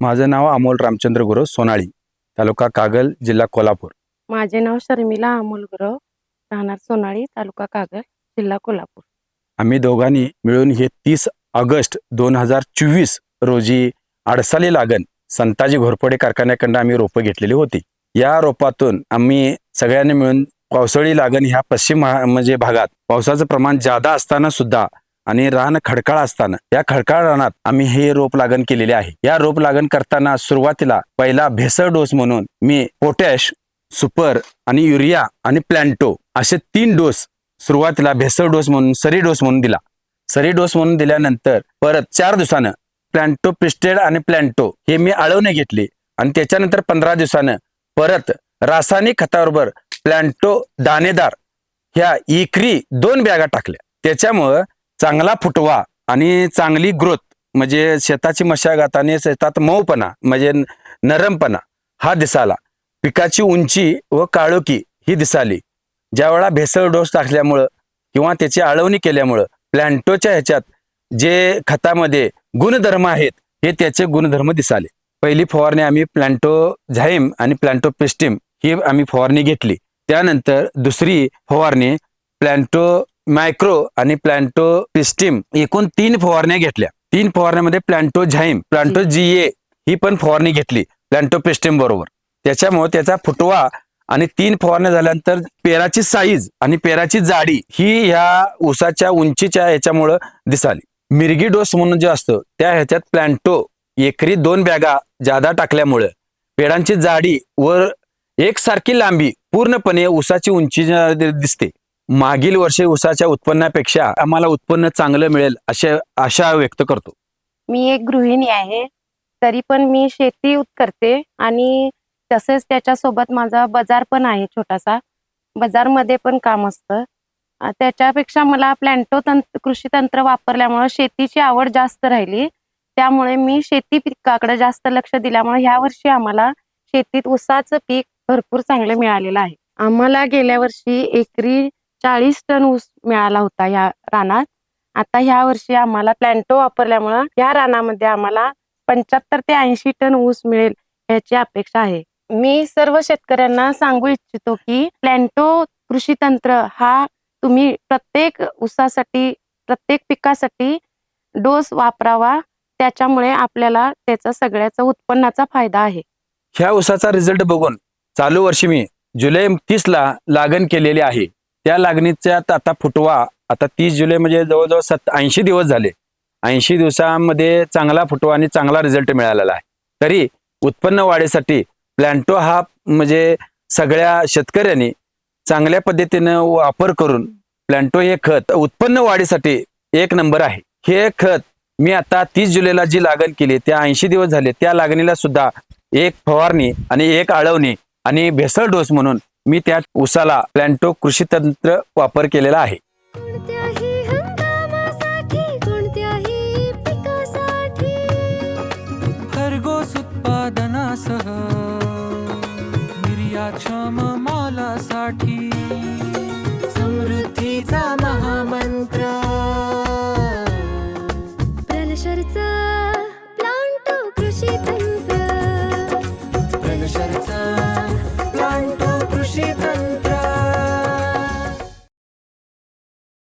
माझं नाव अमोल रामचंद्र गुरव सोनाळी तालुका कागल जिल्हा कोल्हापूर. माझे नाव शर्मिला अमोल गुरव राहणार सोनाळी तालुका कागल जिल्हा कोल्हापूर. आम्ही दोघांनी मिळून हे तीस ऑगस्ट दोन हजार चोवीस रोजी आडसाली लागण संताजी घोरपडे कारखान्याकडनं आम्ही रोपं घेतलेली होती. या रोपातून आम्ही सगळ्यांनी मिळून पावसाळी लागण ह्या पश्चिम महा- म्हणजे भागात पावसाचं प्रमाण जादा असताना सुद्धा आणि रान खडकाळ असताना या खडकाळ रानात आम्ही हे रोप लागण केलेले आहे. या रोप लागण करताना सुरुवातीला पहिला भेसळ डोस म्हणून मी पोटॅश सुपर आणि युरिया आणि प्लॅन्टो असे तीन डोस सुरुवातीला भेसळ डोस म्हणून सरी डोस म्हणून दिला. सरी डोस म्हणून दिल्यानंतर परत चार दिवसानं प्लॅन्टो पिस्टेड आणि प्लॅन्टो हे मी आळवणे घेतले आणि त्याच्यानंतर पंधरा दिवसानं परत रासायनिक खताबरोबर प्लॅन्टो दाणेदार ह्या इकरी दोन बॅगा टाकल्या. त्याच्यामुळं चांगला फुटवा आणि चांगली ग्रोथ म्हणजे शेताची मशागत आणि शेतात मऊपणा म्हणजे नरमपणा हा दिसाला पिकाची उंची व काळोखी ही दिसाली ज्यावेळा भेसळ डोस टाकल्यामुळं किंवा त्याची आळवणी केल्यामुळं प्लॅन्टोच्या ह्याच्यात जे खतामध्ये गुणधर्म आहेत हे त्याचे गुणधर्म दिसाले पहिली फवारणी आम्ही प्लॅन्टो झाईम आणि प्लॅन्टो पेस्टिम ही आम्ही फवारणी घेतली. त्यानंतर दुसरी फवारणी प्लॅन्टो मायक्रो आणि प्लॅन्टो पिस्टिम एकूण तीन फवारण्या घेतल्या. तीन फवारण्यामध्ये प्लॅन्टो झाईम प्लॅन्टो जी ए ही पण फवारणी घेतली प्लॅन्टो पेस्टिम बरोबर. त्याच्यामुळे त्याचा फुटवा आणि तीन फवारण्या झाल्यानंतर पेराची साईज आणि पेराची जाडी ही ह्या ऊसाच्या उंचीच्या ह्याच्यामुळं दिसाली. मिरगी डोस म्हणून जे असतं त्या ह्याच्यात प्लॅन्टो एकरी दोन बॅगा जादा टाकल्यामुळं पेडांची जाडी व एकसारखी लांबी पूर्णपणे ऊसाची उंची दिसते. मागील वर्षी उसाच्या उत्पन्नापेक्षा आम्हाला उत्पन्न चांगलं मिळेल अशा आशा व्यक्त करतो. मी एक गृहिणी आहे तरी पण मी शेती करते आणि तसेच त्याच्यासोबत माझा बाजार पण आहे छोटासा. बाजारमध्ये पण काम असतं. त्याच्यापेक्षा मला प्लॅन्टो तंत्र कृषी तंत्र वापरल्यामुळे शेतीची आवड जास्त राहिली. त्यामुळे मी शेती पिकाकडे जास्त लक्ष दिल्यामुळे ह्या वर्षी आम्हाला शेतीत ऊसाचं पीक भरपूर चांगलं मिळालेलं आहे. आम्हाला गेल्या वर्षी एकरी चाळीस टन ऊस मिळाला होता ह्या रानात. आता ह्या वर्षी आम्हाला प्लॅन्टो वापरल्यामुळं या रानामध्ये आम्हाला पंच्याहत्तर ते ऐंशी टन ऊस मिळेल याची अपेक्षा आहे. मी सर्व शेतकऱ्यांना सांगू इच्छितो की प्लॅन्टो कृषी तंत्र हा तुम्ही प्रत्येक ऊसासाठी प्रत्येक पिकासाठी डोस वापरावा त्याच्यामुळे आपल्याला त्याचा सगळ्याचा उत्पन्नाचा फायदा आहे. ह्या ऊसाचा रिझल्ट बघून चालू वर्षी मी जुलै तीस ला लागण केलेली आहे. त्या लागणीचा आता फुटवा आता तीस जुलै म्हणजे जवळजवळ सत ऐंशी दिवस झाले. ऐंशी दिवसामध्ये चांगला फुटवा आणि चांगला रिझल्ट मिळालेला आहे. तरी उत्पन्न वाढीसाठी प्लॅन्टो हा म्हणजे सगळ्या शेतकऱ्यांनी चांगल्या पद्धतीनं वापर करून प्लॅन्टो हे खत उत्पन्न वाढीसाठी एक नंबर आहे. हे खत मी आता तीस जुलैला जी लागण केली त्या ऐंशी दिवस झाले त्या लागणीला सुद्धा एक फवारणी आणि एक आळवणी आणि भेसळ डोस म्हणून मी त्यात उसाला प्लॅन्टो कृषी तंत्र वापर केलेला आहे. उत्पादनासह मालासाठी. समृद्धीचा